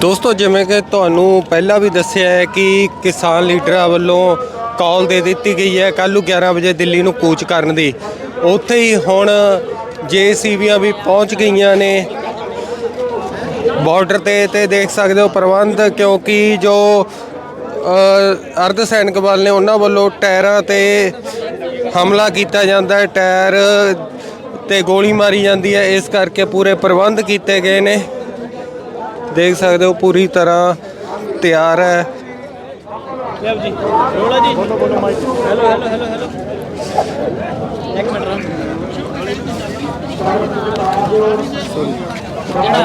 ਦੋਸਤੋ, ਜਿਵੇਂ ਕਿ ਤੁਹਾਨੂੰ ਪਹਿਲਾਂ ਵੀ ਦੱਸਿਆ ਹੈ ਕਿ ਕਿਸਾਨ ਲੀਡਰਾਂ ਵੱਲੋਂ ਕਾਲ ਦੇ ਦਿੱਤੀ ਗਈ ਹੈ ਕੱਲ੍ਹ ਨੂੰ 11 ਵਜੇ ਦਿੱਲੀ ਨੂੰ ਕੂਚ ਕਰਨ ਦੀ। ਉੱਥੇ ਹੀ ਹੁਣ ਜੇਸੀਬੀਆਂ ਵੀ ਪਹੁੰਚ ਗਈਆਂ ਨੇ। ਬਾਰਡਰ ਤੇ ਤੇ ਦੇਖ ਸਕਦੇ ਹੋ ਪ੍ਰਬੰਧ, ਕਿਉਂਕਿ ਜੋ ਅਰਧ ਸੈਨਿਕ ਬਲ ਨੇ ਉਹਨਾਂ ਵੱਲੋਂ ਟਾਇਰਾਂ ਤੇ ਹਮਲਾ ਕੀਤਾ ਜਾਂਦਾ ਹੈ। ਟਾਇਰ ਤੇ ਗੋਲੀ ਮਾਰੀ ਜਾਂਦੀ ਹੈ। ਇਸ ਕਰਕੇ ਪੂਰੇ ਪ੍ਰਬੰਧ ਕੀਤੇ ਗਏ ਨੇ। ਦੇਖ ਸਕਦੇ ਹੋ ਪੂਰੀ ਤਰ੍ਹਾਂ ਤਿਆਰ ਹੈ। ਜੀ। ਰੋਲਾ ਜੀ। ਬੋਲੋ ਬੋਲੋ mic hello hello hello hello. ਇੱਕ ਮਿੰਟ ਰੁਕ।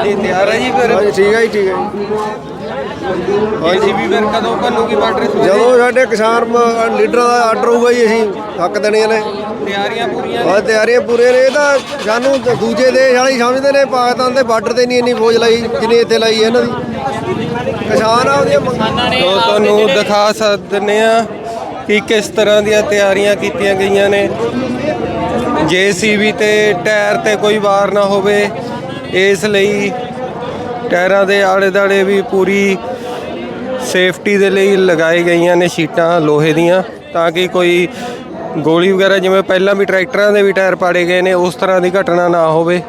ਜੀ ਤਿਆਰ ਹੈ ਜੀ ਫਿਰ? ਠੀਕ ਹੈ ਜੀ ਠੀਕ ਹੈ ਜੀ। ਹਾਂਜੀ ਵੀ ਫਿਰ ਕਦੋਂ ਬਣੂਗੀ ਬਾਰਡਰ ਜਦੋਂ ਸਾਡੇ ਕਿਸਾਨ ਮ- ਲੀਡਰਾਂ ਦਾ ਆਰਡਰ ਹੋਊਗਾ ਜੀ ਅਸੀਂ ਹੱਕ ਦੇਣੇ ਨੇ ਤਿਆਰੀਆਂ ਪੂਰੀਆਂ ਬਸ ਤਿਆਰੀਆਂ ਪੂਰੇ ਨੇ ਇਹ ਤਾਂ ਸਾਨੂੰ ਦ- ਦੂਜੇ ਦੇਸ਼ ਵਾਲੇ ਹੀ ਸਮਝਦੇ ਨੇ ਪਾਕਿਸਤਾਨ ਦੇ ਬਾਰਡਰ ਤੇ ਨਹੀਂ ਇੰਨੀ ਫੌਜ ਲਾਈ ਜਿੰਨੀ ਇੱਥੇ ਲਾਈ ਹੈ ਇਹਨਾਂ ਦੀ। ਕਿਸਾਨ ਆਪਦੀਆਂ ਮੰਗਾਂ ਤੋਂ ਤੁਹਾਨੂੰ ਦਿਖਾ ਸਕਦੇ ਆ ਕਿ ਕਿਸ ਤਰ੍ਹਾਂ ਦੀਆਂ ਤਿਆਰੀਆਂ ਕੀਤੀਆਂ ਗਈਆਂ ਨੇ। ਜੇਸੀਬੀ ਤੇ ਟਾਇਰ ਤੇ ਕੋਈ ਵਾਰ ਨਾ ਹੋਵੇ ਇਸ ਲਈ ਟਾਇਰਾਂ ਦੇ ਆਲੇ ਦਾਲੇ ਵੀ ਪੂਰੀ ਸੇਫਟੀ ਦੇ ਲਈ ਲਗਾਏ ਗਈਆਂ ਨੇ ਸ਼ੀਟਾਂ ਲੋਹੇ ਦੀਆਂ, ਤਾਂ ਕਿ ਕੋਈ ਗੋਲੀ ਵਗੈਰਾ, ਜਿਵੇਂ ਪਹਿਲਾਂ ਵੀ ਟਰੈਕਟਰਾਂ ਦੇ ਵੀ ਟਾਇਰ ਪਾੜੇ ਗਏ ਨੇ, ਉਸ ਤਰ੍ਹਾਂ ਦੀ ਘਟਨਾ ਨਾ ਹੋਵੇ।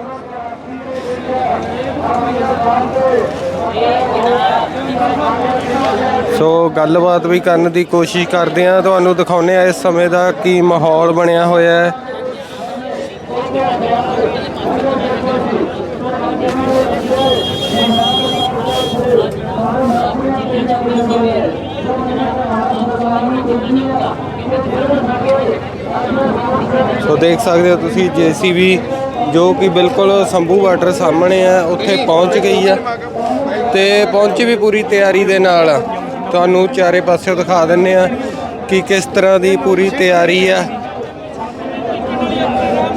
ਸੋ ਗੱਲਬਾਤ ਵੀ ਕਰਨ ਦੀ ਕੋਸ਼ਿਸ਼ ਕਰਦੇ ਆ ਤੁਹਾਨੂੰ ਦਿਖਾਉਂਦੇ ਆ ਇਸ ਸਮੇਂ ਦਾ ਕੀ ਮਾਹੌਲ ਬਣਿਆ ਹੋਇਆ ਹੈ। ਸੋ ਦੇਖ ਸਕਦੇ ਹੋ ਤੁਸੀਂ ਜੀਸੀਬੀ ਜੋ ਕਿ ਬਿਲਕੁਲ ਸੰਭੂ ਬਾਰਡਰ ਸਾਹਮਣੇ ਆ ਉੱਥੇ ਪਹੁੰਚ ਗਈ ਆ ਤੇ ਪਹੁੰਚੀ ਵੀ ਪੂਰੀ ਤਿਆਰੀ ਦੇ ਨਾਲ ਆ। ਤੁਹਾਨੂੰ ਚਾਰੇ ਪਾਸਿਓਂ ਦਿਖਾ ਦਿੰਨੇ ਆ ਕਿ ਕਿਸ ਤਰ੍ਹਾਂ ਦੀ ਪੂਰੀ ਤਿਆਰੀ ਆ।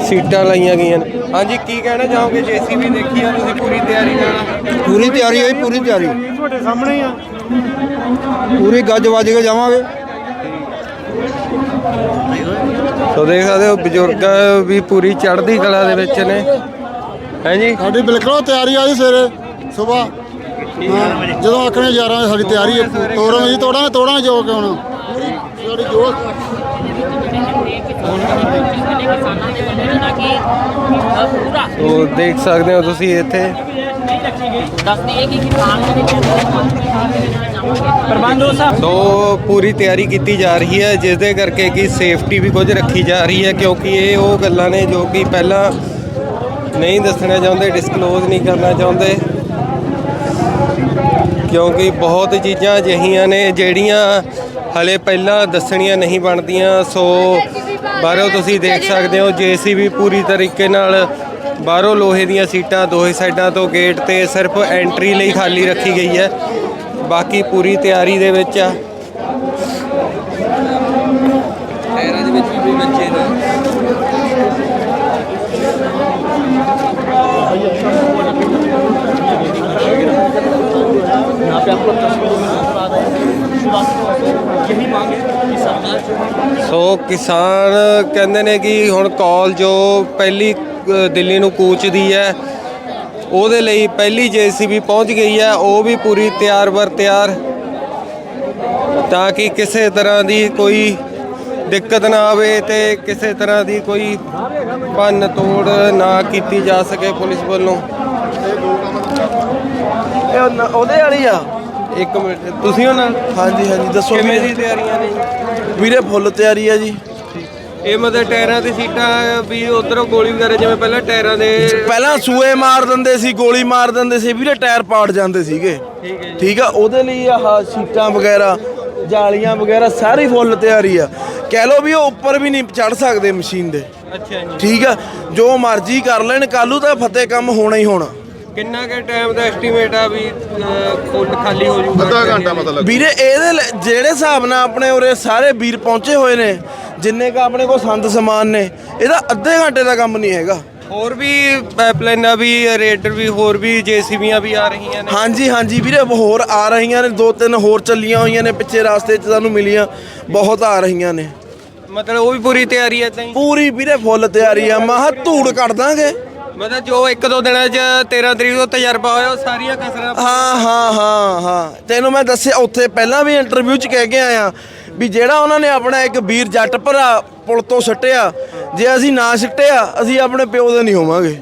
ਸੀਟਾਂ ਲਾਈਆਂ ਗਈਆਂ ਨੇ। ਹਾਂਜੀ ਕੀ ਕਹਿਣਾ ਚਾਹੋਗੇ ਜੀਸੀਬੀ ਦੇਖੀ ਆ ਤੁਸੀਂ ਪੂਰੀ ਤਿਆਰੀ ਨਾਲ? ਪੂਰੀ ਤਿਆਰੀ ਹੈ ਜੀ, ਪੂਰੀ ਤਿਆਰੀ। ਤੁਹਾਡੇ ਸਾਹਮਣੇ ਆ। ਪੂਰੀ ਗੱਜ ਵੱਜ ਕੇ ਜਾਵਾਂਗੇ। ਸੋ ਦੇਖ ਸਕਦੇ ਹੋ ਬਜ਼ੁਰਗ ਵੀ ਪੂਰੀ ਚੜ੍ਹਦੀ ਕਲਾ ਦੇ ਵਿੱਚ ਨੇ। ਹਾਂਜੀ ਸਾਡੀ ਬਿਲਕੁਲ ਤਿਆਰੀ ਆ ਜੀ ਸਵੇਰੇ ਸਵੇਰ। ਜਦੋਂ ਆਖਣੇ 11 ਵਜੇ ਸਾਡੀ ਤਿਆਰੀ ਹੈ ਤੋੜਾਂਗੇ ਜੀ ਤੋੜਾਂਗੇ ਤੋੜਾਂਗੇ ਜੋ ਕਿ ਹੁਣ। ਸਾਡੀ ਜੋ ਕਿਸਾਨਾਂ ਦੇ ਬੰਦੇ ਨੇ ਨਾ ਕਿ ਅ, ਪੂਰਾ। ਸੋ ਦੇਖ ਸਕਦੇ ਹੋ ਤੁਸੀਂ ਇੱਥੇ। ਸੋ ਪੂਰੀ ਤਿਆਰੀ ਕੀਤੀ ਜਾ ਰਹੀ ਹੈ ਜਿਸ ਦੇ ਕਰਕੇ ਕਿ ਸੇਫਟੀ ਵੀ ਕੁਝ ਰੱਖੀ ਜਾ ਰਹੀ ਹੈ, ਕਿਉਂਕਿ ਇਹ ਉਹ ਗੱਲਾਂ ਨੇ ਜੋ ਕਿ ਪਹਿਲਾਂ ਨਹੀਂ ਦੱਸਣਾ ਚਾਹੁੰਦੇ ਡਿਸਕਲੋਜ਼ ਨਹੀਂ ਕਰਨਾ ਚਾਹੁੰਦੇ। ਕਿਉਂਕਿ ਬਹੁਤ ਚੀਜ਼ਾਂ ਅਜਿਹੀਆਂ ਨੇ ਜਿਹੜੀਆਂ ਹਲੇ ਪਹਿਲਾਂ ਦੱਸਣੀਆਂ ਨਹੀਂ ਬਣਦੀਆਂ, ਸੋ ਬਾਹਰੋਂ ਤੁਸੀਂ ਦੇਖ ਸਕਦੇ ਹੋ, ਜੀਸੀਬੀ ਪੂਰੀ ਤਰੀਕੇ ਨਾਲ ਬਾਹਰੋਂ ਲੋਹੇ ਦੀਆਂ ਸੀਟਾਂ ਦੋਹੇ ਸਾਈਡਾਂ ਤੋਂ ਗੇਟ ਤੇ ਸਿਰਫ ਐਂਟਰੀ ਲਈ ਖਾਲੀ ਰੱਖੀ ਗਈ ਹੈ ਬਾਕੀ ਪੂਰੀ ਤਿਆਰੀ ਦੇ ਵਿੱਚ ਆ ਟਾਇਰਾਂ ਦੇ ਵਿੱਚ ਵੀ ਬੱਚੇ ਨੇ यहाँ पे आपको तस्वीर नजर आ रहा है शुरुआत यही मांग है कि सरकार ਸੋ ਕਿਸਾਨ ਕਹਿੰਦੇ ਨੇ ਕਿ ਹੁਣ ਕਾਲ ਜੋ ਪਹਿਲੀ ਅ, ਦਿੱਲੀ ਨੂੰ ਕੂਚ ਦੀ ਹੈ। ਉਹਦੇ ਲਈ ਪਹਿਲੀ ਜੀਸੀਬੀ ਪਹੁੰਚ ਗਈ ਹੈ। ਉਹ ਵੀ ਪੂਰੀ ਤਿਆਰ ਬਰ ਤਿਆਰ। ਤਾਂ ਕਿ ਕਿਸੇ ਤਰ੍ਹਾਂ ਦੀ ਕੋਈ ਦਿੱਕਤ ਨਾ ਆਵੇ ਤੇ ਕਿਸੇ ਤਰ੍ਹਾਂ ਦੀ ਕੋਈ ਭੰਨ ਤੋੜ ਨਾ ਕੀਤੀ ਜਾ ਸਕੇ ਪੁਲਿਸ ਵੱਲੋਂ। ਇਹ ਉਹਦੇ ਵਾਲੀ ਆ? ਇੱਕ ਮਿੰਟ ਤੁਸੀਂ ਉਹਨਾਂ ਹਾਂਜੀ ਹਾਂਜੀ ਦੱਸੋ ਕਿਵੇਂ ਦੀ ਤਿਆਰੀਆਂ ਨੇ? ਵੀਰੇ ਫੁੱਲ ਤਿਆਰੀ ਆ ਜੀ। ਇਹ ਮਤਲਬ ਟਾਇਰਾਂ ਤੇ ਸੀਟਾਂ ਵੀ ਉਧਰੋਂ ਗੋਲੀ ਵਗੈਰਾ ਜਿਵੇਂ ਪਹਿਲਾਂ ਟਾਇਰਾਂ ਦੇ ਪਹਿਲਾਂ ਸੂਏ ਮਾਰ ਦਿੰਦੇ ਸੀ ਗੋਲੀ ਮਾਰ ਦਿੰਦੇ ਸੀ ਵੀਰੇ ਟਾਇਰ ਪਾੜ ਜਾਂਦੇ ਸੀਗੇ। ਠੀਕ ਹੈ ਠੀਕ ਆ ਉਹਦੇ ਲਈ ਆਹ ਸੀਟਾਂ ਵਗੈਰਾ ਜਾਲੀਆਂ ਵਗੈਰਾ ਸਾਰੀ ਫੁੱਲ ਤਿਆਰੀ ਆ। ਕਹਿ ਲੋ ਵੀ ਉਹ ਉੱਪਰ ਵੀ ਨਹੀਂ ਚੜ ਸਕਦੇ ਮਸ਼ੀਨ ਦੇ। ਅੱਛਾ ਜੀ। ਠੀਕ ਆ ਜੋ ਮਰਜ਼ੀ ਕਰ ਲੈਣ ਕੱਲੂ ਤਾਂ ਫਤਿਹ ਕੰਮ ਹੋਣਾ ਹੀ ਹੋਣਾ। ਕਿੰਨਾ ਕੁ ਟਾਈਮ ਦਾ ਐਸਟੀਮੇਟ ਆ ਵੀ ਫੁੱਲ ਖਾਲੀ ਹੋ ਜਾਊਗਾ ਅੱਧਾ ਘੰਟਾ ਮਤਲਬ। ਵੀਰੇ ਇਹਦੇ ਜਿਹੜੇ ਹਿਸਾਬ ਨਾਲ ਆਪਣੇ ਉਰੇ ਸਾਰੇ ਵੀਰ ਪਹੁੰਚੇ ਹੋਏ ਨੇ ਜਿੰਨੇ ਕ ਆਪਣੇ ਕੋਲ ਸੰਦ ਸਮਾਨ ਨੇ ਇਹਦਾ ਅੱਧੇ ਘੰਟੇ ਦਾ ਕੰਮ ਨਹੀਂ ਹੈਗਾ। ਹੋਰ ਵੀ ਪਾਈਪਲਾਈਨਾਂ ਵੀ ਰੇਡਰ ਵੀ ਹੋਰ ਵੀ ਜੀਸੀਬੀਆਂ ਵੀ ਆ ਰਹੀਆਂ ਨੇ। ਹਾਂਜੀ ਹਾਂਜੀ ਵੀਰੇ ਹੋਰ ਆ ਰਹੀਆਂ ਨੇ ਦੋ ਤਿੰਨ ਹੋਰ ਚੱਲੀਆਂ ਹੋਈਆਂ ਨੇ ਪਿੱਛੇ ਰਾਸਤੇ 'ਚ ਸਾਨੂੰ ਮਿਲੀਆਂ ਬਹੁਤ ਆ ਰਹੀਆਂ ਨੇ। ਮਤਲਬ ਉਹ ਵੀ ਪੂਰੀ ਤਿਆਰੀ ਹੈ ਤਾਂ ਹੀ? ਪੂਰੀ ਵੀਰੇ ਫੁੱਲ ਤਿਆਰੀ ਆ ਮਾਹ ਧੂੜ ਕੱਢ ਦਾਂਗੇ। ਮਤਲਬ ਜੋ ਇੱਕ ਦੋ ਦਿਨਾਂ 'ਚ 13 ਤਰੀਕ ਤੋਂ ਤਜਰਬਾ ਹੋਇਆ ਉਹ ਸਾਰੀਆਂ ਕਸਰਾਂ ਹਾਂ ਹਾਂ ਹਾਂ ਹਾਂ। ਤੈਨੂੰ ਮੈਂ ਦੱਸਿਆ ਉੱਥੇ ਪਹਿਲਾਂ ਵੀ ਇੰਟਰਵਿਊ 'ਚ ਕਹਿ ਕੇ ਆਇਆ ਵੀ ਜਿਹੜਾ ਉਹਨਾਂ ਨੇ ਆਪਣਾ ਇੱਕ ਵੀਰ ਜੱਟ ਭਰਾ ਪੁਲ ਤੋਂ ਸੱਟਿਆ ਜੇ ਅਸੀਂ ਨਾ ਸੱਟਿਆ ਅਸੀਂ ਆਪਣੇ ਪਿਓ ਦੇ ਨਹੀਂ ਹੋਵਾਂਗੇ।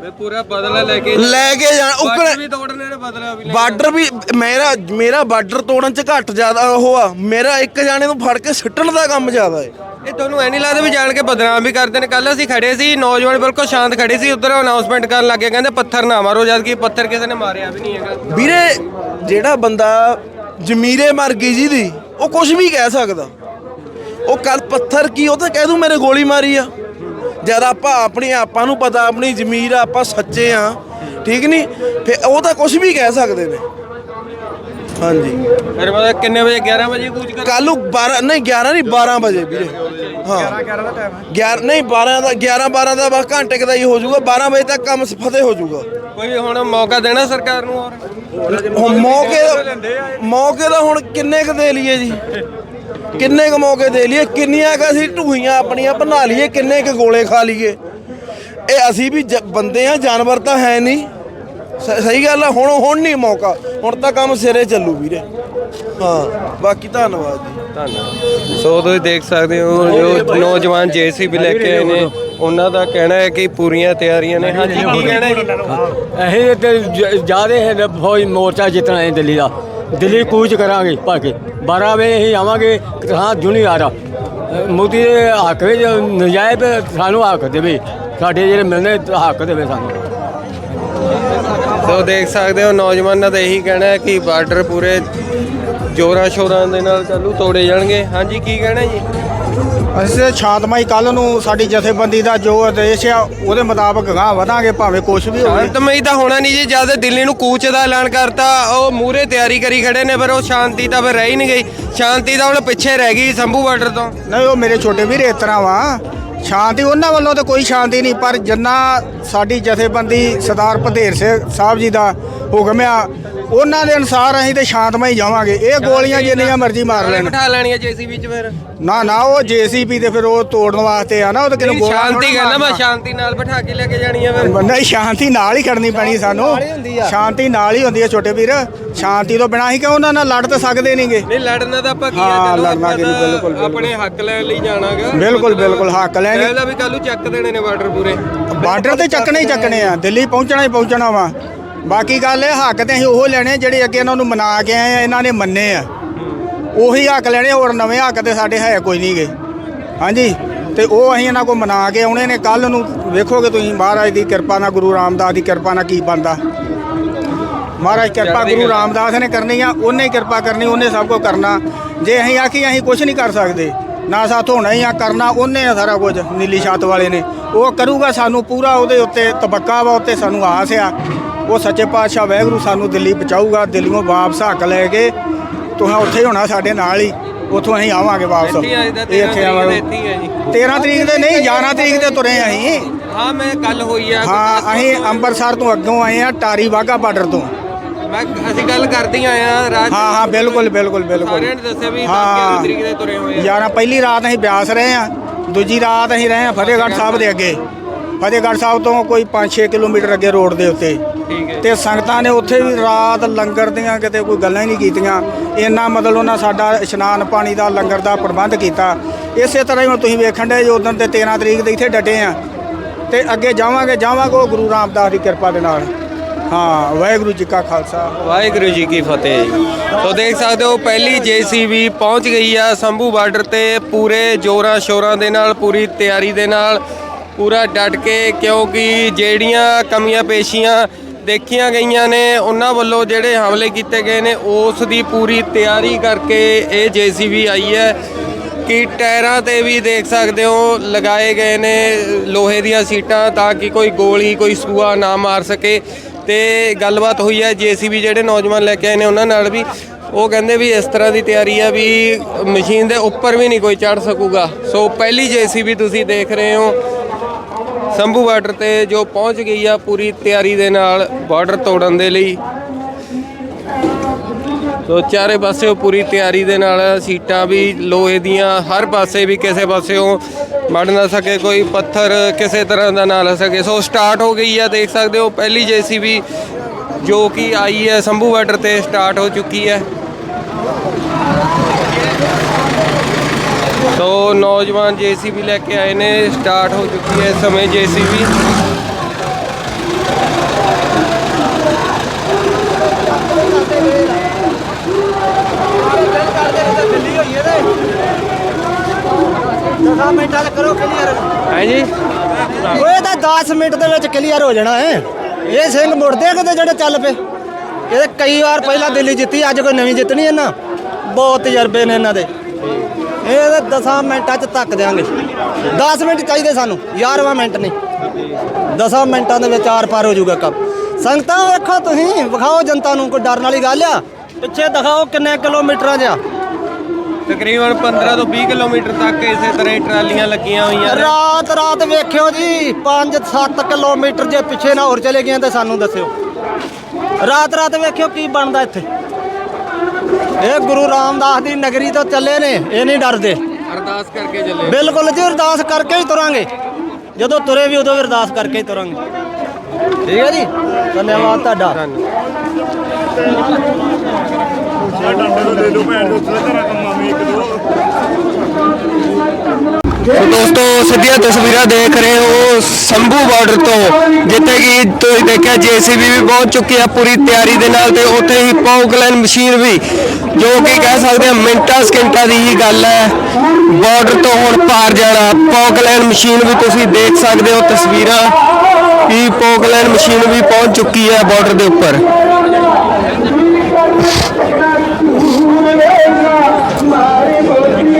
ਵੀ ਪੂਰਾ ਬਦਲਾ ਲੈ ਕੇ ਲੈ ਕੇ ਜਾਣ ਬਾਰਡਰ ਉੱਪਰ ਵੀ ਤੋੜਨੇ ਨੇ ਬਦਲਾ ਵੀ ਲੈਣਾ। ਬਾਰਡਰ ਵੀ ਮੇਰਾ ਮੇਰਾ ਬਾਰਡਰ ਤੋੜਨ 'ਚ ਘੱਟ ਜ਼ਿਆਦਾ ਉਹ ਆ। ਮੇਰਾ ਇੱਕ ਜਾਣੇ ਨੂੰ ਫੜ ਕੇ ਸੱਟਣ ਦਾ ਕੰਮ ਜ਼ਿਆਦਾ ਹੈ ਇਹ ਤੁਹਾਨੂੰ ਐ ਨਹੀਂ ਲੱਗਦਾ ਵੀ ਜਾਣ ਕੇ ਬਦਨਾਮ ਵੀ ਕਰਦੇ ਨੇ? ਕੱਲ ਅਸੀਂ ਖੜੇ ਸੀ, ਨੌਜਵਾਨ ਬਿਲਕੁਲ ਸ਼ਾਂਤ ਖੜੇ ਸੀ, ਉਧਰ ਅਨਾਉਂਸਮੈਂਟ ਕਰਨ ਲੱਗੇ ਕਹਿੰਦੇ ਪੱਥਰ ਨਾ ਮਾਰੋ ਜਦ ਕਿ ਪੱਥਰ ਕਿਸੇ ਨੇ ਮਾਰਿਆ ਵੀ ਨਹੀਂ ਹੈਗਾ। ਵੀਰੇ, ਜਿਹੜਾ ਬੰਦਾ ਜ਼ਮੀਰੇ ਮਰ ਗਈ ਜੀ ਦੀ, ਉਹ ਕੁਝ ਵੀ ਕਹਿ ਸਕਦਾ। ਉਹ ਕੱਲ ਪੱਥਰ ਕੀ, ਉਹ ਤਾਂ ਕਹਿ ਦੂ ਮੇਰੇ ਗੋਲੀ ਮਾਰੀ ਆ। ਜਦ ਆਪਾਂ ਆਪਣੀ ਆਪਾਂ ਨੂੰ ਪਤਾ, ਆਪਣੀ ਜ਼ਮੀਰ ਆ, ਆਪਾਂ ਸੱਚੇ ਆ, ਠੀਕ ਨਹੀਂ ਫਿਰ ਉਹ ਤਾਂ ਕੁਝ ਵੀ ਕਹਿ ਸਕਦੇ ਨੇ। ਹਾਂਜੀ। ਫਿਰ ਮਤਲਬ ਕਿੰਨੇ ਵਜੇ 11 ਵਜੇ ਕੂਚ ਕਰ ਕੱਲ ਨੂੰ 12 ਨਹੀਂ 11 ਨਹੀਂ 12 ਵਜੇ ਵੀਰੇ ਹਾਂ। 11 ਦਾ ਟਾਈਮ 11 ਨਹੀਂ 12 ਦਾ 11 12 ਦਾ ਬਸ ਘੰਟੇ ਕੁ ਦਾ ਹੀ ਹੋ ਜਾਊਗਾ। 12 ਵਜੇ ਤੱਕ ਕੰਮ ਫਤਿਹ ਹੋ ਜਾਊਗਾ। ਕੋਈ ਹੁਣ ਮੌਕਾ ਦੇਣਾ ਸਰਕਾਰ ਨੂੰ ਹੋਰ? ਹੁਣ ਮੌਕੇ ਦਾ ਮੌਕੇ ਦਾ ਹੁਣ ਕਿੰਨੇ ਕ ਦੇ ਲਈਏ ਜੀ? ਕਿੰਨੇ ਕ ਮੌਕੇ ਦੇ ਲਈਏ? ਕਿੰਨੀਆਂ ਕ ਅਸੀਂ ਢੂਹੀਆਂ ਆਪਣੀਆਂ ਬਣਾ ਲਈਏ? ਕਿੰਨੇ ਕ ਗੋਲੇ ਖਾ ਲਈਏ? ਇਹ ਅਸੀਂ ਵੀ ਜ- ਬੰਦੇ ਆ ਜਾਨਵਰ ਤਾਂ ਹੈ ਨਹੀਂ। ਸਹੀ ਗੱਲ ਆ ਹੁਣ ਹੁਣ ਨਹੀਂ ਮੌਕਾ। ਹੁਣ ਤਾਂ ਕੰਮ ਸਿਰੇ ਚੱਲੂ ਵੀਰੇ। ਹਾਂ ਬਾਕੀ ਧੰਨਵਾਦ ਜੀ। ਧੰਨਵਾਦ। ਸੋ ਤੁਸੀਂ ਦੇਖ ਸਕਦੇ ਹੋ ਜੋ ਨੌਜਵਾਨ ਜੇਸੀਬੀ ਲੈ ਕੇ ਆਏ ਨੇ ਉਹਨਾਂ ਦਾ ਕਹਿਣਾ ਹੈ ਕਿ ਪੂਰੀਆਂ ਤਿਆਰੀਆਂ ਨੇ। ਹਾਂਜੀ ਕੀ ਕਹਿਣਾ ਹੈ ਅਸੀਂ ਤੇ ਜਿਆਦੇ ਹੈ ਫੌਜ ਮੋਰਚਾ ਜਿੱਤਣਾ ਹੈ ਦਿੱਲੀ ਦਾ। ਦਿੱਲੀ ਕੂਚ ਕਰਾਂਗੇ ਭਾ ਕੇ। 12 ਵਜੇ ਅਸੀਂ ਆਵਾਂਗੇ ਹਾਂ ਜੁਨੀ ਆ ਰਾ ਮੋਦੀ ਦੇ ਹੱਕ ਵਿੱਚ ਨਜਾਇਬ ਸਾਨੂੰ ਹੱਕ ਦੇਵੇ। ਸਾਡੇ ਜਿਹੜੇ ਮਿਲਨੇ ਹੱਕ ਦੇਵੇ ਸਾਨੂੰ। ਸੋ ਦੇਖ ਸਕਦੇ ਹੋ ਨੌਜਵਾਨਾਂ ਦਾ ਇਹੀ ਕਹਿਣਾ ਹੈ ਕਿ ਬਾਰਡਰ ਪੂਰੇ ਜੋਰਾਂ ਸ਼ੋਰਾਂ ਦੇ ਨਾਲ ਚੱਲੂ ਤੋੜੇ ਜਾਣਗੇ। ਹਾਂਜੀ ਕੀ ਕਹਿਣਾ ਜੀ? ਅਸੀਂ ਸ਼ਾਂਤਮਈ ਕੱਲ ਨੂੰ ਸਾਡੀ ਜਥੇਬੰਦੀ ਦਾ ਜੋ ਆਦੇਸ਼ ਆ ਉਹਦੇ ਮੁਤਾਬਕ ਗਾਂ ਵਧਾਂਗੇ ਭਾਵੇਂ ਕੁਝ ਵੀ ਹੋਵੇ। ਸ਼ਾਂਤਮਈ ਤਾਂ ਹੋਣਾ ਨਹੀਂ ਜੀ ਜਦ ਦਿੱਲੀ ਨੂੰ ਕੂਚ ਦਾ ਐਲਾਨ ਕਰਤਾ ਉਹ ਮੂਰੇ ਤਿਆਰੀ ਕਰੀ ਖੜੇ ਨੇ ਪਰ ਉਹ ਸ਼ਾਂਤੀ ਤਾਂ ਫਿਰ ਰਹਿ ਹੀ ਨਹੀਂ ਗਈ। ਸ਼ਾਂਤੀ ਤਾਂ ਹੁਣ ਪਿੱਛੇ ਰਹਿ ਗਈ ਸੰਭੂ ਬਾਰਡਰ ਤੋਂ। ਨਹੀਂ ਉਹ ਮੇਰੇ ਛੋਟੇ ਵੀਰ ਇਸ ਤਰ੍ਹਾਂ ਵਾ। ਸ਼ਾਂਤੀ, ਉਹਨਾਂ ਵੱਲੋਂ ਤਾਂ ਕੋਈ ਸ਼ਾਂਤੀ ਨਹੀਂ, ਪਰ ਜਿੰਨਾ ਸਾਡੀ ਜਥੇਬੰਦੀ ਸਰਦਾਰ ਭਦੇਰ ਸਿੰਘ ਸਾਹਿਬ ਜੀ ਦਾ ਹੁਕਮ ਆ ਉਹਨਾਂ ਦੇ ਅਨੁਸਾਰ ਅਸੀਂ ਤੇ ਸ਼ਾਂਤਮਈ ਜਾਵਾਂਗੇ। ਇਹ ਗੋਲੀਆਂ ਜਿੰਨੀਆਂ ਮਰਜ਼ੀ ਮਾਰ ਲੈਣ। ਬਿਠਾ ਲੈਣੀਆਂ ਜੇਸੀਬੀ ਚ ਫਿਰ। ਨਾ ਨਾ ਉਹ ਜੀਸੀਪੀ ਤੇ ਫਿਰ ਉਹ ਤੋੜਨ ਵਾਸਤੇ ਆ ਨਾ ਉਹ ਤਾਂ ਕਿਨੂੰ ਗੋਲਾ ਸ਼ਾਂਤੀ ਕਹਿੰਦਾ ਮੈਂ। ਸ਼ਾਂਤੀ ਨਾਲ ਬਿਠਾ ਕੇ ਲੈ ਕੇ ਜਾਣੀਆਂ ਫਿਰ। ਨਹੀਂ ਸ਼ਾਂਤੀ ਨਾਲ ਹੀ ਖੜਨੀ ਪੈਣੀ ਸਾਨੂੰ। ਸ਼ਾਂਤੀ ਨਾਲ ਹੀ ਹੁੰਦੀ ਹੈ ਛੋਟੇ ਵੀਰ। ਸ਼ਾਂਤੀ ਤੋਂ ਬਿਨਾਂ ਹੀ ਕਿ ਉਹਨਾਂ ਨਾਲ ਲੜ ਤਾਂ ਸਕਦੇ ਨਹੀਂਗੇ? ਨਹੀਂ ਲੜਨਾ ਤਾਂ ਆਪਾਂ ਕੀ ਹਾਂ, ਆ ਲੜਨਾ ਕੀ, ਬਿਲਕੁਲ। ਆਪਣੇ ਹੱਕ ਲੈਣ ਲਈ ਜਾਣਾਗਾ। ਬਿਲਕੁਲ ਬਿਲਕੁਲ ਹੱਕ ਲੈਣਗੇ ਇਹਦਾ ਵੀ ਕੱਲੂ ਚੱਕ ਦੇਣੇ ਨੇ ਬਾਰਡਰ ਪੂਰੇ। ਬਾਰਡਰ ਤੇ ਚੱਕਣੇ ਹੀ ਚੱਕਣੇ ਆ। ਦਿੱਲੀ ਪਹੁੰਚਣਾ ਹੀ ਪਹੁੰਚਣਾ ਵਾ। ਬਾਕੀ ਗੱਲ ਇਹ, ਹੱਕ ਤੇ ਅਸੀਂ ਉਹ ਲੈਣੇ ਜਿਹੜੇ ਅੱਗੇ ਇਹਨਾਂ ਨੂੰ ਮਨਾ ਕੇ ਆਏ ਆ, ਇਹਨਾਂ ਨੇ ਮੰਨੇ ਆ। ਉਹੀ ਹੱਕ ਲੈਣੇ, ਹੋਰ ਨਵੇਂ ਹੱਕ ਤੇ ਸਾਡੇ ਹੈ ਕੋਈ ਨਹੀਂ ਗੇ। ਹਾਂਜੀ? ਤੇ ਉਹ ਅਸੀਂ ਇਹਨਾਂ ਕੋਲ ਮਨਾ ਕੇ ਆਉਣੇ ਨੇ ਕੱਲ ਨੂੰ ਵੇਖੋਗੇ ਤੁਸੀਂ, ਮਹਾਰਾਜ ਦੀ ਕਿਰਪਾ ਨਾਲ, ਗੁਰੂ ਰਾਮਦਾਸ ਦੀ ਕਿਰਪਾ ਨਾਲ ਕੀ ਬਣਦਾ। ਮਹਾਰਾਜ ਕਿਰਪਾ ਗੁਰੂ ਰਾਮਦਾਸ ਨੇ ਕਰਨੀ ਆ, ਉਹਨੇ ਹੀ ਕਿਰਪਾ ਕਰਨੀ, ਉਹਨੇ ਸਭ ਕੁਝ ਕਰਨਾ। ਜੇ ਅਸੀਂ ਆਖੀ ਅਸੀਂ ਕੁਝ ਨਹੀਂ ਕਰ ਸਕਦੇ। ਨਾ ਸਾਥ ਹੋਣਾ ਹੀ ਆ, ਕਰਨਾ ਉਹਨੇ ਆ ਸਾਰਾ ਕੁਝ ਨੀਲੀ ਛੱਤ ਵਾਲੇ ਨੇ। ਉਹ ਕਰੂਗਾ ਸਾਨੂੰ ਪੂਰਾ ਉਹਦੇ ਉੱਤੇ, ਤਬੱਕਾ ਵਾ, ਉੱਤੇ ਸਾਨੂੰ ਆਸ ਆ। ਉਹ ਸੱਚੇ ਪਾਤਸ਼ਾਹ ਵਾਹਿਗੁਰੂ ਸਾਨੂੰ ਦਿੱਲੀ ਪਹੁੰਚਾਊਗਾ ਦਿੱਲੀੋਂ ਵਾਪਸ ਹੱਕ ਲੈ ਕੇ ਤੁਸੀਂ ਉੱਥੇ ਹੀ ਹੋਣਾ ਸਾਡੇ ਨਾਲ ਹੀ ਉੱਥੋਂ ਅਸੀਂ ਆਵਾਂਗੇ ਵਾਪਸ। ਇੱਥੇ ਆਏ ਤਾਂ ਇਹ 13 ਤਰੀਕ ਆਵਾਂਗੇ। ਦੇ ਇੱਥੇ ਹੀ ਹੈ ਜੀ। 13 ਤਰੀਕ ਦੇ ਨਹੀਂ 11 ਤਰੀਕ ਦੇ ਤੁਰੇ ਅਸੀਂ। ਹਾਂ ਮੈਂ ਕੱਲ ਹੋਈ ਆ। ਹਾਂ ਅਸੀਂ ਅੰਮ੍ਰਿਤਸਰ ਤੋਂ ਅੱਗੋਂ ਆਏ ਆ ਟਾਰੀ ਵਾਗਾ ਬਾਰਡਰ ਤੋਂ। ਮੈਂ ਅਸੀਂ ਗੱਲ ਕਰਦੀਆਂ ਆ ਰਾਜ ਹਾਂ ਹਾਂ ਬਿਲਕੁਲ ਬਿਲਕੁਲ ਬਿਲਕੁਲ। ਸਾਰਿਆਂ ਨੇ ਦੱਸਿਆ ਵੀ ਹਾਂ। 11 ਤਰੀਕ ਦੇ ਤੁਰੇ ਹੋਏ ਆ। ਯਾਰਾਂ ਪਹਿਲੀ ਰਾਤ ਅਸੀਂ ਬਿਆਸ ਰਹੇ ਆ ਦੂਜੀ ਰਾਤ ਅਸੀਂ ਰਹੇ ਆ ਫਤਿਹਗੜ੍ਹ ਸਾਹਿਬ ਦੇ ਅੱਗੇ। ਫਤਿਹਗੜ੍ਹ ਸਾਹਿਬ ਤੋਂ ਕੋਈ 5-6 ਕਿਲੋਮੀਟਰ ਅੱਗੇ ਰੋਡ ਦੇ ਉੱਤੇ। ਤੇ ਸੰਗਤਾਂ ਨੇ ਉੱਥੇ ਵੀ ਰਾਤ ਲੰਗਰ ਦੀਆਂ ਕਿਤੇ ਕੋਈ ਗੱਲਾਂ ਹੀ ਨਹੀਂ ਕੀਤੀਆਂ। ਇੰਨਾ ਮਤਲਬ ਉਹਨਾਂ ਸਾਡਾ ਇਸ਼ਨਾਨ ਪਾਣੀ ਦਾ ਲੰਗਰ ਦਾ ਪ੍ਰਬੰਧ ਕੀਤਾ। ਇਸੇ ਤਰ੍ਹਾਂ ਹੀ ਹੁਣ ਤੁਸੀਂ ਵੇਖਣ ਦੇ ਜੋ ਉਦੋਂ ਤੇ 13 ਤਰੀਕ ਦੇ ਇੱਥੇ ਡਟੇ ਆ। ਤੇ ਅੱਗੇ ਜਾਵਾਂਗੇ ਜਾਵਾਂਗੇ ਉਹ ਗੁਰੂ ਰਾਮਦਾਸ ਦੀ ਕਿਰਪਾ ਦੇ ਨਾਲ। ਹਾਂ ਵਾਹਿਗੁਰੂ ਜੀ ਕਾ ਖਾਲਸਾ। ਵਾਹਿਗੁਰੂ ਜੀ ਕੀ ਫਤਿਹ। ਸੋ ਦੇਖ ਸਕਦੇ ਹੋ ਪਹਿਲੀ ਜੀਸੀਬੀ ਪਹੁੰਚ ਗਈ ਆ ਸੰਭੂ ਬਾਰਡਰ ਤੇ ਪੂਰੇ ਜੋਰਾਂ ਸ਼ੋਰਾਂ ਦੇ ਨਾਲ ਪੂਰੀ ਤਿਆਰੀ ਦੇ ਨਾਲ। ਪੂਰਾ ਡਟ ਕੇ ਕਿਉਂਕਿ ਜਿਹੜੀਆਂ ਕਮੀਆਂ ਪੇਸ਼ੀਆਂ ਦੇਖੀਆਂ ਗਈਆਂ ਨੇ, ਉਹਨਾਂ ਵੱਲੋਂ ਜਿਹੜੇ ਹਮਲੇ ਕੀਤੇ ਗਏ ਨੇ, ਉਸ ਦੀ ਪੂਰੀ ਤਿਆਰੀ ਕਰਕੇ ਇਹ ਜੀਸੀਬੀ ਆਈ ਹੈ ਕਿ ਟਾਇਰਾਂ ਤੇ ਵੀ ਦੇਖ ਸਕਦੇ ਹੋ, ਲਗਾਏ ਗਏ ਨੇ ਲੋਹੇ ਦੀਆਂ ਸੀਟਾਂ ਤਾਂ ਕਿ ਕੋਈ ਗੋਲੀ, ਕੋਈ ਸੂਆ ਨਾ ਮਾਰ ਸਕੇ। ਤੇ ਗੱਲਬਾਤ ਹੋਈ ਹੈ ਜੀਸੀਬੀ ਜਿਹੜੇ ਨੌਜਵਾਨ ਲੈ ਕੇ ਆਏ ਨੇ, ਉਹਨਾਂ ਨਾਲ ਵੀ। ਉਹ ਕਹਿੰਦੇ ਵੀ ਇਸ ਤਰ੍ਹਾਂ ਦੀ ਤਿਆਰੀ ਆ ਵੀ ਮਸ਼ੀਨ ਦੇ ਉੱਪਰ ਵੀ ਨਹੀਂ ਕੋਈ ਚੜ ਸਕੂਗਾ। ਸੋ ਪਹਿਲੀ ਜੀਸੀਬੀ ਤੁਸੀਂ ਦੇਖ ਰਹੇ ਹੋ। ਸੰਭੂ ਬਾਰਡਰ ਤੇ ਜੋ ਪਹੁੰਚ ਗਈ ਆ ਪੂਰੀ ਤਿਆਰੀ ਦੇ ਨਾਲ ਬਾਰਡਰ ਤੋੜਨ ਦੇ ਲਈ। ਸੋ ਚਾਰੇ ਪਾਸੇ ਪੂਰੀ ਤਿਆਰੀ ਦੇ ਨਾਲ ਸੀਟਾਂ ਵੀ, ਲੋਹੇ ਦੀਆਂ, ਹਰ ਪਾਸੇ ਵੀ ਕਿਸੇ ਪਾਸਿਓਂ ਵੜ ਨਾ ਸਕੇ, ਕੋਈ ਪੱਥਰ ਕਿਸੇ ਤਰ੍ਹਾਂ ਦਾ ਨਾ ਲਾ ਸਕੇ। ਸੋ ਸਟਾਰਟ ਹੋ ਗਈ ਆ, ਦੇਖ ਸਕਦੇ ਹੋ, ਪਹਿਲੀ ਜੀਸੀਬੀ ਜੋ ਕਿ ਆਈ ਹੈ, ਸੰਭੂ ਬਾਰਡਰ ਤੇ ਸਟਾਰਟ ਹੋ ਚੁੱਕੀ ਹੈ। ਸੋ ਨੌਜਵਾਨ ਜੀਸੀਬੀ ਲੈ ਕੇ ਆਏ ਨੇ ਸਟਾਰਟ ਹੋ ਚੁੱਕੀ ਹੈ ਇਸ ਸਮੇਂ ਜੀਸੀਬੀ। ਦਸਾਂ ਮਿੰਟਾਂ ਚ ਕਰੋ ਕਲੀਅਰ ਹੈ ਓਏ, ਤਾਂ 10 ਮਿੰਟ ਦੇ ਵਿੱਚ ਕਲੀਅਰ ਹੋ ਜਾਣਾ ਹੈ। ਇਹ ਸਿੰਘ ਮੁੜਦੇ ਕਿਤੇ ਜਿਹੜੇ ਚੱਲ ਪਏ? ਇਹ ਕਈ ਵਾਰ ਪਹਿਲਾਂ ਦਿੱਲੀ ਜਿੱਤੀ, ਅੱਜ ਕੋਈ ਨਵੀਂ ਜਿੱਤਣੀ ਇਹਨਾਂ ਬਹੁਤ ਤਜਰਬੇ ਨੇ ਇਹਨਾਂ ਦੇ। ਇਹ ਤਾਂ 10 ਮਿੰਟਾਂ ਚ ਧੱਕ ਦੇਾਂਗੇ 10 ਮਿੰਟ ਚਾਹੀਦੇ ਸਾਨੂੰ 11ਵਾਂ ਮਿੰਟ ਨਹੀਂ। 10 ਮਿੰਟਾਂ ਦੇ ਵਿੱਚ ਆਰ ਪਾਰ ਹੋ ਜਾਊਗਾ ਕੰਮ। ਸੰਗਤਾਂ ਵੇਖੋ ਤੁਸੀਂ ਵਿਖਾਓ ਜਨਤਾ ਨੂੰ ਕੋਈ ਡਰਨ ਵਾਲੀ ਗੱਲ ਆ। ਪਿੱਛੇ ਦਿਖਾਓ ਕਿੰਨੇ ਕਿਲੋਮੀਟਰਾਂ 'ਚ ਆ। ਤਕਰੀਬਨ 15 ਤੋਂ 20 ਕਿਲੋਮੀਟਰ ਤੱਕ ਇਸੇ ਤਰ੍ਹਾਂ ਹੀ ਟਰਾਲੀਆਂ ਲੱਗੀਆਂ ਹੋਈਆਂ ਨੇ। ਰਾਤ ਰਾਤ ਵੇਖਿਓ ਜੀ 5-7 ਕਿਲੋਮੀਟਰ ਜੇ ਪਿੱਛੇ ਨਾ ਹੋਰ ਚਲੇ ਗਏ ਤਾਂ ਸਾਨੂੰ ਦੱਸਿਓ। ਰਾਤ ਰਾਤ ਵੇਖਿਓ ਕੀ ਬਣਦਾ ਇੱਥੇ। ਇਹ ਗੁਰੂ ਰਾਮਦਾਸ ਦੀ ਨਗਰੀ ਤੋਂ ਚੱਲੇ ਨੇ ਇਹ ਨਹੀਂ ਡਰਦੇ। ਅਰਦਾਸ ਕਰਕੇ ਚੱਲੇ। ਬਿਲਕੁਲ ਜੀ ਅਰਦਾਸ ਕਰਕੇ ਹੀ ਤੁਰਾਂਗੇ। ਜਦੋਂ ਤੁਰੇ ਵੀ ਉਦੋਂ ਵੀ ਅਰਦਾਸ ਕਰਕੇ ਹੀ ਤੁਰਾਂਗੇ। ਠੀਕ ਹੈ ਜੀ? ਧੰਨਵਾਦ ਤੁਹਾਡਾ। ਸੋ ਦੋਸਤੋ ਸਿੱਧੀਆਂ ਤਸਵੀਰਾਂ ਦੇਖ ਰਹੇ ਹੋ ਸੰਭੂ ਬਾਰਡਰ ਤੋਂ, ਜਿੱਥੇ ਕਿ ਤੁਸੀਂ ਦੇਖਿਆ ਜੀਸੀਬੀ ਵੀ ਪਹੁੰਚ ਚੁੱਕੀ ਹੈ ਪੂਰੀ ਤਿਆਰੀ ਦੇ ਨਾਲ ਤੇ ਉੱਥੇ ਹੀ ਪੌਕਲੈਨ ਮਸ਼ੀਨ ਵੀ, ਜੋ ਕਿ ਕਹਿ ਸਕਦੇ ਹਾਂ ਮਿੰਟਾਂ ਸਕਿੰਟਾਂ ਦੀ ਹੀ ਗੱਲ ਹੈ। ਬਾਰਡਰ ਤੋਂ ਹੁਣ ਪਾਰ ਜਾਣਾ ਪੌਕਲੈਨ ਮਸ਼ੀਨ ਵੀ ਤੁਸੀਂ ਦੇਖ ਸਕਦੇ ਹੋ ਤਸਵੀਰਾਂ ਕਿ ਪੌਕਲੈਨ ਮਸ਼ੀਨ ਵੀ ਪਹੁੰਚ ਚੁੱਕੀ ਹੈ ਬਾਰਡਰ ਦੇ ਉੱਪਰ।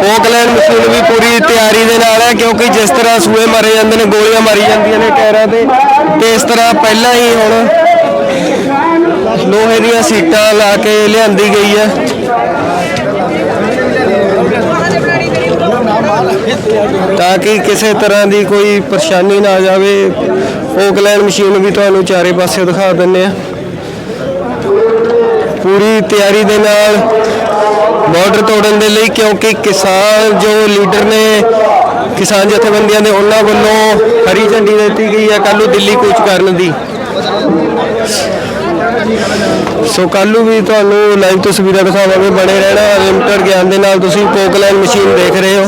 ਪੋਕਲੈਂਡ ਮਸ਼ੀਨ ਵੀ ਪੂਰੀ ਤਿਆਰੀ ਦੇ ਨਾਲ ਹੈ, ਕਿਉਂਕਿ ਜਿਸ ਤਰ੍ਹਾਂ ਸੂਏ ਮਾਰੇ ਜਾਂਦੇ ਨੇ, ਗੋਲੀਆਂ ਮਾਰੀ ਜਾਂਦੀਆਂ ਨੇ ਟਾਇਰਾਂ ਤੇ ਤੇ ਇਸ ਤਰ੍ਹਾਂ ਪਹਿਲਾਂ ਹੀ ਹੁਣ ਲੋਹੇ ਦੀਆਂ ਸੀਟਾਂ ਲਾ ਕੇ ਲਿਆਂਦੀ ਗਈ ਹੈ। ਤਾਂ ਕਿ ਕਿਸੇ ਤਰ੍ਹਾਂ ਦੀ ਕੋਈ ਪਰੇਸ਼ਾਨੀ ਨਾ ਜਾਵੇ ਪੋਕਲੈਂਡ ਮਸ਼ੀਨ ਵੀ ਤੁਹਾਨੂੰ ਚਾਰੇ ਪਾਸੇ ਦਿਖਾ ਦਿੰਨੇ ਆ ਪੂਰੀ ਤਿਆਰੀ ਦੇ ਨਾਲ ਬਾਰਡਰ ਤੋੜਨ ਦੇ ਲਈ ਕਿਉਂਕਿ ਕਿਸਾਨ ਜੋ ਲੀਡਰ ਨੇ, ਕਿਸਾਨ ਜਥੇਬੰਦੀਆਂ ਦੇ ਉਹਨਾਂ ਵੱਲੋਂ ਹਰੀ ਝੰਡੀ ਦਿੱਤੀ ਗਈ ਹੈ ਕੱਲ੍ਹ ਨੂੰ ਦਿੱਲੀ ਕੂਚ ਕਰਨ ਦੀ। ਸੋ ਕੱਲ੍ਹ ਨੂੰ ਵੀ ਤੁਹਾਨੂੰ ਲਾਈਵ ਤਸਵੀਰਾਂ ਦਿਖਾਵਾਂਗੇ, ਬਣੇ ਰਹਿਣਾ ਲਿਮਟਡ ਗਿਆਨ ਦੇ ਨਾਲ, ਤੁਸੀਂ ਪੋਕਲੈਨ ਮਸ਼ੀਨ ਦੇਖ ਰਹੇ ਹੋ।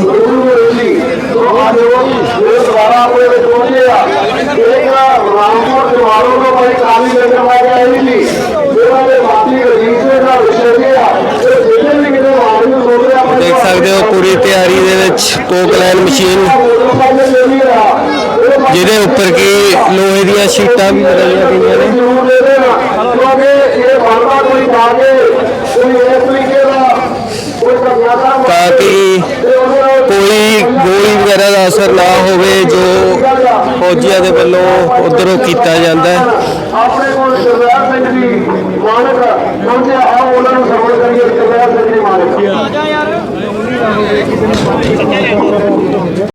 ਦੇਖ ਸਕਦੇ ਹੋ ਪੂਰੀ ਤਿਆਰੀ ਦੇ ਵਿੱਚ ਪੋਕਲੈਨ ਮਸ਼ੀਨ। ਜਿਹਦੇ ਉੱਪਰ ਕੀ ਲੋਹੇ ਦੀਆਂ ਸ਼ੀਟਾਂ ਵੀ ਲਗਾਈਆਂ ਗਈਆਂ ਨੇ। ਤਾਂ ਕਿ ਕੋਈ ਗੋਲੀ ਵਗੈਰਾ ਦਾ ਅਸਰ ਨਾ ਹੋਵੇ, ਜੋ ਫੌਜੀਆਂ ਦੇ ਵੱਲੋਂ ਉਧਰੋਂ ਕੀਤਾ ਜਾਂਦਾ ਹੈ। ਆਪਣੇ ਕੋਲ ਸਰਦਾਰ ਸਿੰਘ ਜੀ ਮਾਨਕ ਪਹੁੰਚਿਆ।